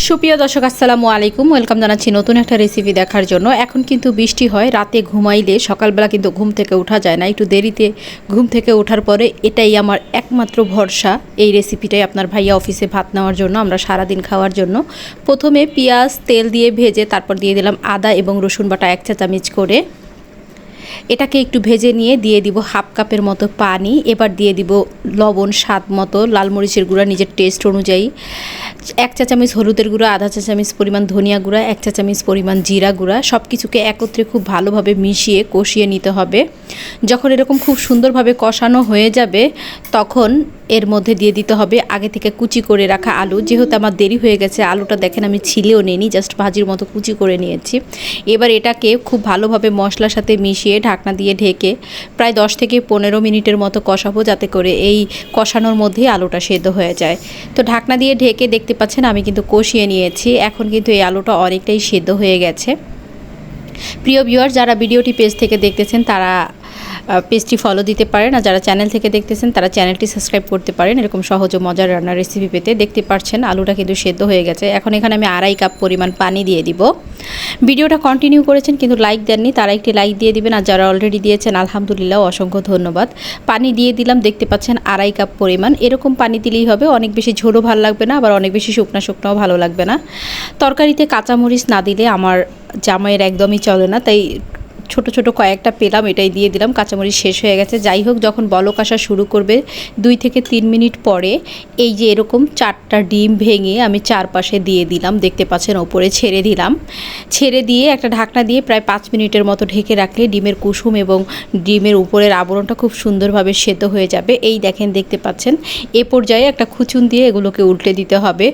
সুপ্রিয় দর্শক, আসসালামু আলাইকুম। ওয়েলকাম জানাচ্ছি নতুন একটা রেসিপি দেখার জন্য। এখন কিন্তু বৃষ্টি হয়, রাতে ঘুমাইলে সকালবেলা কিন্তু ঘুম থেকে ওঠা যায় না। একটু দেরিতে ঘুম থেকে ওঠার পরে এটাই আমার একমাত্র ভরসা এই রেসিপিটাই আপনার ভাইয়া অফিসে ভাত নেওয়ার জন্য, আমরা সারাদিন খাওয়ার জন্য। প্রথমে পেঁয়াজ, তেল দিয়ে ভেজে তারপর দিয়ে দিলাম আদা এবং রসুন বাটা এক চা চামচ করে। এটাকে একটু ভেজে নিয়ে দিয়ে দিব হাফ কাপের মতো পানি, এবার দিয়ে দিব লবণ, স্বাদ মতো, লাল মরিচের গুঁড়া, নিজের টেস্ট অনুযায়ী। এক চা চামচ হলুদের গুঁড়া, আধা চা চামচ পরিমাণ ধনিয়া গুঁড়া, এক চা চামচ পরিমাণ জিরা গুঁড়া সব কিছুকে একত্রে খুব ভালোভাবে মিশিয়ে কষিয়ে নিতে হবে। যখন এরকম খুব সুন্দরভাবে কষানো হয়ে যাবে তখন এর মধ্যে দিয়ে দিতে হবে আগে থেকে কুচি করে রাখা আলু। যেহেতু আমার দেরি হয়ে গেছে, আলুটা দেখেন আমি ছিলেও নিইনি জাস্ট ভাজির মতো কুচি করে নিয়েছি। এবার এটাকে খুব ভালোভাবে মশলার সাথে মিশিয়ে ঢাকনা দিয়ে ঢেকে প্রায় দশ থেকে পনেরো মিনিটের মতো কষাবো, যাতে করে এই কষানোর মধ্যেই আলুটা সেদ্ধ হয়ে যায়। তো ঢাকনা দিয়ে ঢেকে দেখতে পাচ্ছেন আমি কিন্তু কষিয়ে নিয়েছি। এখন কিন্তু এই আলুটা অনেকটাই সেদ্ধ হয়ে গেছে। প্রিয় ভিউয়ার যারা ভিডিওটি পেজ থেকে দেখতেছেন, তারা পেজটি ফলো দিতে পারেন। আর যারা চ্যানেল থেকে দেখতেছেন, তারা চ্যানেলটি সাবস্ক্রাইব করতে পারেন। এরকম সহজ ও মজার রান্নার রেসিপি পেতে দেখতে পাচ্ছেন আলুটা কিন্তু সেদ্ধ হয়ে গেছে। এখন এখানে আমি আড়াই কাপ পরিমাণ পানি দিয়ে দিব। ভিডিওটা কন্টিনিউ করেছেন কিন্তু লাইক দেননি, তারা একটি লাইক দিয়ে দিবেন। আর যারা অলরেডি দিয়েছেন, আলহামদুলিল্লাহ, অসংখ্য ধন্যবাদ। পানি দিয়ে দিলাম, দেখতে পাচ্ছেন আড়াই কাপ পরিমাণ। এরকম পানি দিলেই হবে, অনেক বেশি ঝোলও ভালো লাগবে না, আবার অনেক বেশি শুকনা শুকনাও ভালো লাগবে না। তরকারিতে কাঁচামরিচ না দিলে আমার জামাইয়ের একদমই চলে না, তাই ছোট ছোট কয়েকটা পেলাম, এটাই দিয়ে দিলাম, কাঁচামরিচ শেষ হয়ে গেছে। যাই হোক, যখন বলক আসা শুরু করবে, দুই থেকে তিন মিনিট পরে এই যে এরকম চারটা ডিম ভেঙে আমি চারপাশে দিয়ে দিলাম, দেখতে পাচ্ছেন, ওপরে ছেড়ে দিলাম। ছেড়ে দিয়ে একটা ঢাকনা দিয়ে প্রায় পাঁচ মিনিটের মতো ঢেকে রাখলে ডিমের কুসুম এবং ডিমের উপরের আবরণটা খুব সুন্দরভাবে সেদ্ধ হয়ে যাবে। এই দেখেন, দেখতে পাচ্ছেন, এ পর্যায়ে একটা খুচুন দিয়ে এগুলোকে উল্টে দিতে হবে।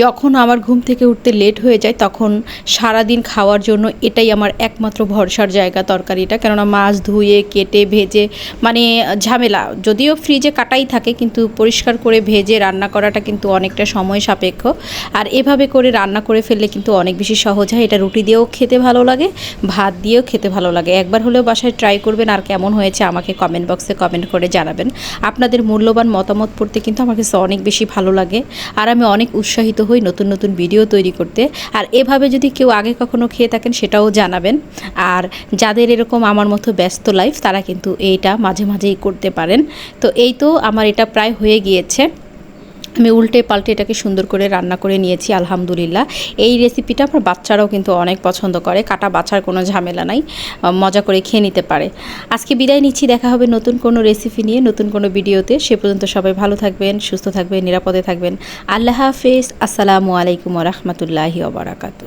যখন আমার ঘুম থেকে উঠতে লেট হয়ে যায়, তখন সারাদিন খাওয়ার জন্য এটাই আমার একমাত্র ভরসার জায়গা। তরকারিটা, কেননা মাছ ধুয়ে, কেটে, ভেজে মানে ঝামেলা। যদিও ফ্রিজে কাটাই থাকে, কিন্তু পরিষ্কার করে ভেজে রান্না করাটা কিন্তু অনেকটা সময় সাপেক্ষ। আর এভাবে করে রান্না করে ফেললে কিন্তু অনেক বেশি সহজ হয়। এটা রুটি দিয়েও খেতে ভালো লাগে, ভাত দিয়েও খেতে ভালো লাগে। একবার হলেও বাসায় ট্রাই করবেন আর কেমন হয়েছে আমাকে কমেন্ট বক্সে কমেন্ট করে জানাবেন। আপনাদের মূল্যবান মতামত পড়তে কিন্তু আমার কাছে অনেক বেশি ভালো লাগে। আর আমি অনেক উৎসাহিত হই নতুন নতুন ভিডিও তৈরি করতে। আর এভাবে যদি কেউ আগে কখনো খেয়ে থাকেন সেটাও জানাবেন। আর যাদের এরকম আমার মতো ব্যস্ত লাইফ তারা কিন্তু এইটা মাঝে মাঝেই করতে পারেন। তো এই তো আমার এটা প্রায় হয়ে গিয়েছে। আমি উল্টে পাল্টে এটাকে সুন্দর করে রান্না করে নিয়েছি, আলহামদুলিল্লাহ। এই রেসিপিটা আমার বাচ্চারাও কিন্তু অনেক পছন্দ করে, কাটা বাছার কোনো ঝামেলা নাই মজা করে খেয়ে নিতে পারে। আজকে বিদায় নিচ্ছি, দেখা হবে নতুন কোনো রেসিপি নিয়ে, নতুন কোনো ভিডিওতে সে পর্যন্ত সবাই ভালো থাকবেন, সুস্থ থাকবেন, নিরাপদে থাকবেন। আল্লাহ হাফেজ, আসসালামু আলাইকুম রহমতুল্লাহি ওবরাকাতু